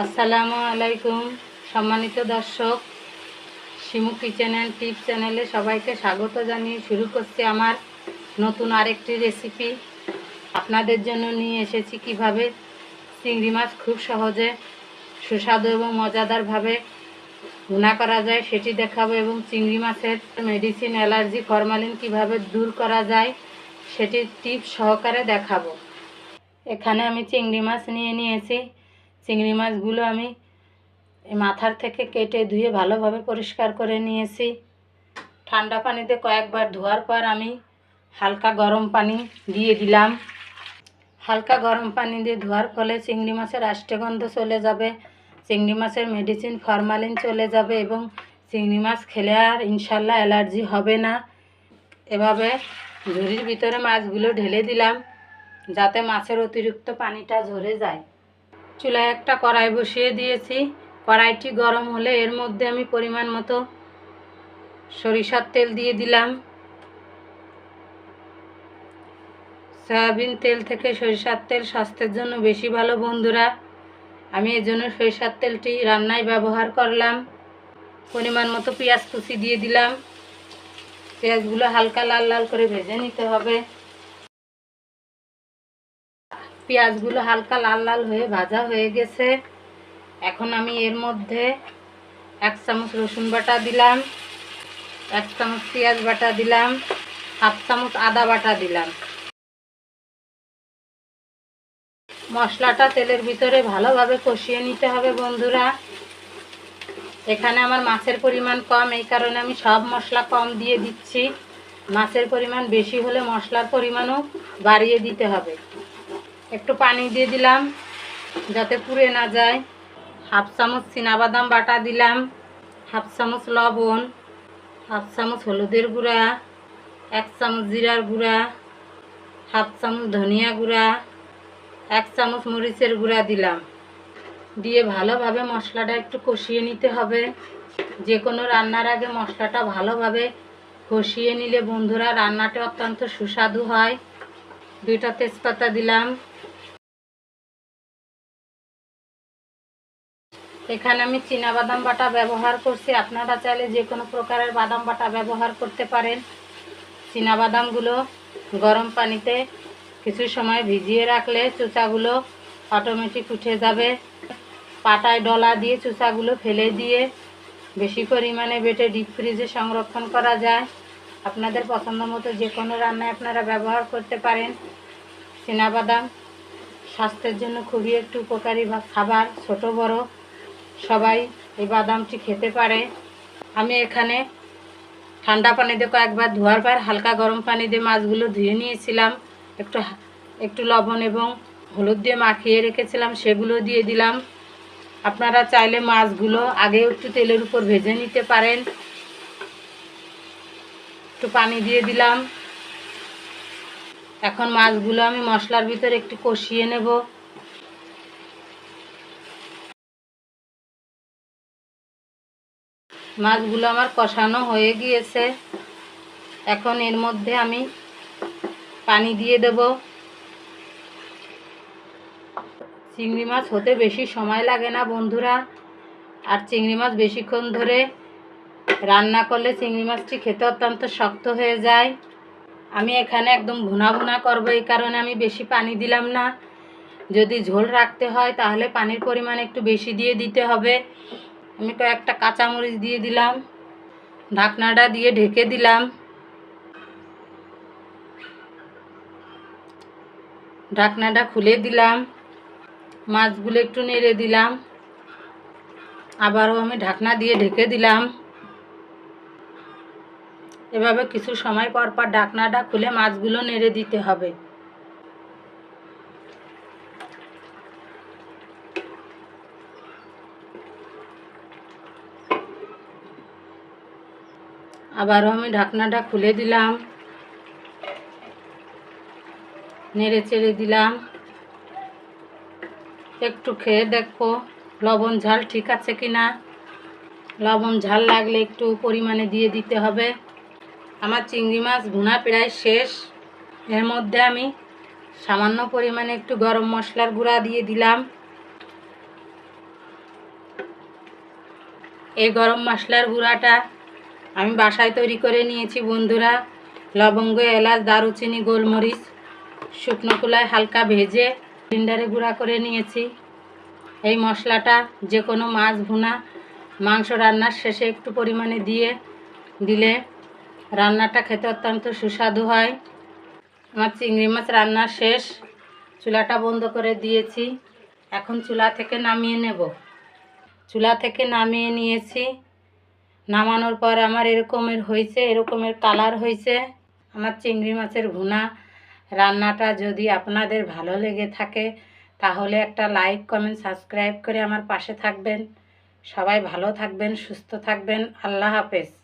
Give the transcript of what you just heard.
আসসালামু আলাইকুম, সম্মানিত দর্শক, শিমু কিচেন অ্যান্ড টিপ চ্যানেলে সবাইকে স্বাগত জানিয়ে শুরু করছি আমার নতুন আরেকটি রেসিপি। আপনাদের জন্য নিয়ে এসেছি কীভাবে চিংড়ি মাছ খুব সহজে সুস্বাদু এবং মজাদারভাবে ভুনা করা যায় সেটি দেখাবো এবং চিংড়ি মাছের মেডিসিন অ্যালার্জি ফরমালিন কীভাবে দূর করা যায় সেটি টিপ সহকারে দেখাবো। এখানে আমি চিংড়ি মাছ নিয়ে নিয়েছি। চিংড়ি মাছগুলো আমি মাথার থেকে কেটে ধুয়ে ভালোভাবে পরিষ্কার করে নিয়েছি। ঠান্ডা পানিতে কয়েকবার ধোয়ার পর আমি হালকা গরম পানি দিয়ে দিলাম। হালকা গরম পানি দিয়ে ধোয়ার ফলে চিংড়ি মাছের আষ্টেগন্ধ চলে যাবে, চিংড়ি মাছের মেডিসিন ফরমালিন চলে যাবে এবং চিংড়ি মাছ খেলে আর ইনশাল্লাহ অ্যালার্জি হবে না। এভাবে ঝুড়ির ভিতরে মাছগুলো ঢেলে দিলাম, যাতে মাছের অতিরিক্ত পানিটা ঝরে যায়। চুলায় একটা কড়াই বসিয়ে দিয়েছি। কড়াইটি গরম হলে এর মধ্যে আমি পরিমাণ মতো সরিষার তেল দিয়ে দিলাম। সয়াবিন তেল থেকে সরিষার তেল স্বাস্থ্যের জন্য বেশি ভালো বন্ধুরা। আমি এই জন্য সরিষার তেলটি রান্নায় ব্যবহার করলাম। পরিমাণ মতো পেঁয়াজ কুচি দিয়ে দিলাম। পেঁয়াজগুলো হালকা লাল লাল করে ভেজে নিতে হবে। পেঁয়াজগুলো হালকা লাল লাল হয়ে ভাজা হয়ে গেছে। এখন আমি এর মধ্যে এক চামচ রসুন বাটা দিলাম, এক চামচ পেঁয়াজ বাটা দিলাম, হাফ চামচ আদা বাটা দিলাম। মশলাটা তেলের ভিতরে ভালোভাবে কষিয়ে নিতে হবে বন্ধুরা। এখানে আমার মাছের পরিমাণ কম, এই কারণে আমি সব মশলা কম দিয়ে দিচ্ছি। মাছের পরিমাণ বেশি হলে মশলার পরিমাণও বাড়িয়ে দিতে হবে। একটু পানি দিয়ে দিলাম, যাতে পুড়ে না যায়। হাফ চামচ বাদাম বাটা দিলাম, হাফ চামচ লবণ, হাফ চামচ হলুদের গুঁড়া, এক চামচ জিরার গুঁড়া, হাফ চামচ ধনিয়া গুঁড়া, এক চামচ মরিচের গুঁড়া দিলাম। দিয়ে ভালোভাবে মশলাটা একটু কষিয়ে নিতে হবে। যে কোনো রান্নার আগে মশলাটা ভালোভাবে কষিয়ে নিলে বন্ধুরা, রান্নাটা অত্যন্ত সুস্বাদু হয়। দুইটা তেজপাতা দিলাম এখানে আমি চীনা বাদাম বাটা ব্যবহার করছি। আপনারা চাইলে যে কোনো প্রকারের বাদাম বাটা ব্যবহার করতে পারেন। চীনা বাদামগুলো গরম পানিতে কিছু সময় ভিজিয়ে রাখলে চুচাগুলো অটোমেটিক উঠে যাবে। পাটায় ডলা দিয়ে চুচাগুলো ফেলে দিয়ে বেশি পরিমাণে বেটে ডিপ ফ্রিজে সংরক্ষণ করা যায়। আপনাদের পছন্দ মতো যে কোনো রান্নায় আপনারা ব্যবহার করতে পারেন। বাদাম স্বাস্থ্যের জন্য খুবই একটু উপকারী বা খাবার, ছোট বড়। সবাই এই বাদামটি খেতে পারে। আমি এখানে ঠান্ডা পানি দিয়ে কয়েকবার ধোয়ার পর হালকা গরম পানি দিয়ে মাছগুলো ধুয়ে নিয়েছিলাম। একটু একটু লবণ এবং হলুদ দিয়ে মাখিয়ে রেখেছিলাম, সেগুলো দিয়ে দিলাম। আপনারা চাইলে মাছগুলো আগে একটু তেলের উপর ভেজে নিতে পারেন। একটু পানি দিয়ে দিলাম। এখন মাছগুলো আমি মশলার ভিতরে একটু কষিয়ে নেব। মাছগুলো আমার কষানো হয়ে গিয়েছে। এখন এর মধ্যে আমি পানি দিয়ে দেব। চিংড়ি মাছ হতে বেশি সময় লাগে না বন্ধুরা। আর চিংড়ি মাছ বেশিক্ষণ ধরে রান্না করলে চিংড়ি মাছটি খেতে অত্যন্ত শক্ত হয়ে যায়। আমি এখানে একদম ভুনা ভুনা করব, এই কারণে আমি বেশি পানি দিলাম না। যদি ঝোল রাখতে হয় তাহলে পানির পরিমাণ একটু বেশি দিয়ে দিতে হবে। আমি কয়েকটা কাঁচামরিচ দিয়ে দিলাম, ঢাকনাটা দিয়ে ঢেকে দিলাম। ঢাকনাটা খুলে দিলাম, মাছগুলো একটু নেড়ে দিলাম। আবারও আমি ঢাকনা দিয়ে ঢেকে দিলাম। এভাবে কিছু সময় পর পর ঢাকনাটা খুলে মাছগুলো নেড়ে দিতে হবে। আবারও আমি ঢাকনাটা খুলে দিলাম। নেড়ে চেড়ে দিলাম। একটু খেয়ে দেখো, লবণ ঝাল ঠিক আছে কি না লবণ ঝাল লাগলে একটু পরিমাণে দিয়ে দিতে হবে। আমার চিংড়ি মাছ ভুনা প্রায় শেষ। এর মধ্যে আমি সামান্য পরিমাণে একটু গরম মশলার গুঁড়া দিয়ে দিলাম। এই গরম মশলার গুঁড়াটা আমি বাসায় তৈরি করে নিয়েছি বন্ধুরা। লবঙ্গ, এলাচ, দারুচিনি, গোলমরিচ, শুকনো কুলায় হালকা ভেজে সিলিন্ডারে গুঁড়া করে নিয়েছি। এই মশলাটা যে কোনো মাছ ভুনা, মাংস রান্নার শেষে একটু পরিমাণে দিয়ে দিলে রান্নাটা খেতে অত্যন্ত সুস্বাদু হয়। আমার চিংড়ি মাছ রান্না শেষ। চুলাটা বন্ধ করে দিয়েছি। এখন চুলা থেকে নামিয়ে নেব। চুলা থেকে নামিয়ে নিয়েছি। নামানোর পর আমার এরকমের হয়েছে, এরকমের কালার হয়েছে। আমার চিংড়ি মাছের ঘুনা রান্নাটা যদি আপনাদের ভালো লেগে থাকে, তাহলে একটা লাইক কমেন্ট সাবস্ক্রাইব করে আমার পাশে থাকবেন। সবাই ভালো থাকবেন, সুস্থ থাকবেন। আল্লাহ হাফেজ।